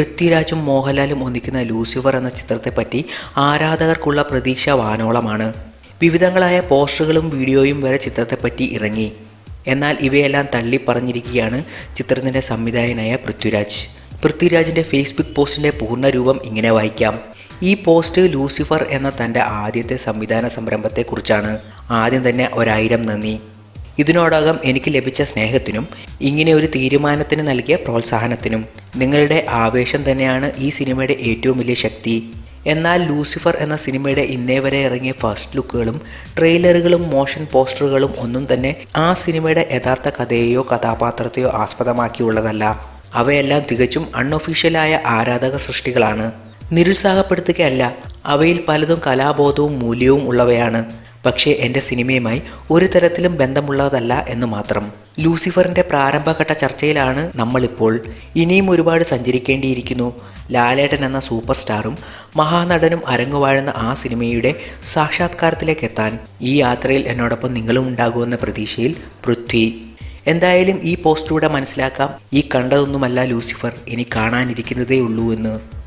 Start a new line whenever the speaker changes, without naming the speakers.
പൃഥ്വിരാജും മോഹൻലാലും ഒന്നിക്കുന്ന ലൂസിഫർ എന്ന ചിത്രത്തെ പറ്റി ആരാധകർക്കുള്ള പ്രതീക്ഷ വാനോളമാണ്. വിവിധങ്ങളായ പോസ്റ്ററുകളും വീഡിയോയും വരെ ചിത്രത്തെപ്പറ്റി ഇറങ്ങി. എന്നാൽ ഇവയെല്ലാം തള്ളി പറഞ്ഞിരിക്കുകയാണ് ചിത്രത്തിന്റെ സംവിധായകനായ പൃഥ്വിരാജ്. പൃഥ്വിരാജിന്റെ ഫേസ്ബുക്ക് പോസ്റ്റിന്റെ പൂർണരൂപം ഇങ്ങനെ വായിക്കാം. ഈ പോസ്റ്റ് ലൂസിഫർ എന്ന തന്റെ ആദ്യത്തെ സംവിധാന സംരംഭത്തെക്കുറിച്ചാണ്. ആദ്യം തന്നെ ഒരായിരം നന്ദി. ഇതിനോടകം എനിക്ക് ലഭിച്ച സ്നേഹത്തിനും ഇങ്ങനെ ഒരു തീരുമാനത്തിന് നൽകിയ പ്രോത്സാഹനത്തിനും നിങ്ങളുടെ ആവേശം തന്നെയാണ് ഈ സിനിമയുടെ ഏറ്റവും വലിയ ശക്തി. എന്നാൽ ലൂസിഫർ എന്ന സിനിമയുടെ ഇന്നേ വരെ ഇറങ്ങിയ ഫസ്റ്റ് ലുക്കുകളും ട്രെയിലറുകളും മോഷൻ പോസ്റ്ററുകളും ഒന്നും തന്നെ ആ സിനിമയുടെ യഥാർത്ഥ കഥയെയോ കഥാപാത്രത്തെയോ ആസ്പദമാക്കിയുള്ളതല്ല. അവയെല്ലാം തികച്ചും അൺഒഫീഷ്യലായ ആരാധക സൃഷ്ടികളാണ്. നിരുത്സാഹപ്പെടുത്തുകയല്ല അവയിൽ പലതും കലാബോധവും മൂല്യവും ഉള്ളവയാണ്. പക്ഷേ എന്റെ സിനിമയുമായി ഒരു തരത്തിലും ബന്ധമുള്ളതല്ല എന്ന് മാത്രം. ലൂസിഫറിന്റെ പ്രാരംഭഘട്ട ചർച്ചയിലാണ് നമ്മളിപ്പോൾ. ഇനിയും ഒരുപാട് സഞ്ചരിക്കേണ്ടിയിരിക്കുന്നു. ലാലേട്ടൻ എന്ന സൂപ്പർ സ്റ്റാറും മഹാനടനും അരങ്ങുവാഴുന്ന ആ സിനിമയുടെ സാക്ഷാത്കാരത്തിലേക്ക് എത്താൻ ഈ യാത്രയിൽ എന്നോടൊപ്പം നിങ്ങളും ഉണ്ടാകുമെന്ന പ്രതീക്ഷയിൽ പൃഥ്വി. എന്തായാലും ഈ പോസ്റ്റിലൂടെ മനസ്സിലാക്കാം. ഈ കണ്ടതൊന്നുമല്ല ലൂസിഫർ ഇനി കാണാനിരിക്കുന്നതേ ഉള്ളൂ എന്ന്.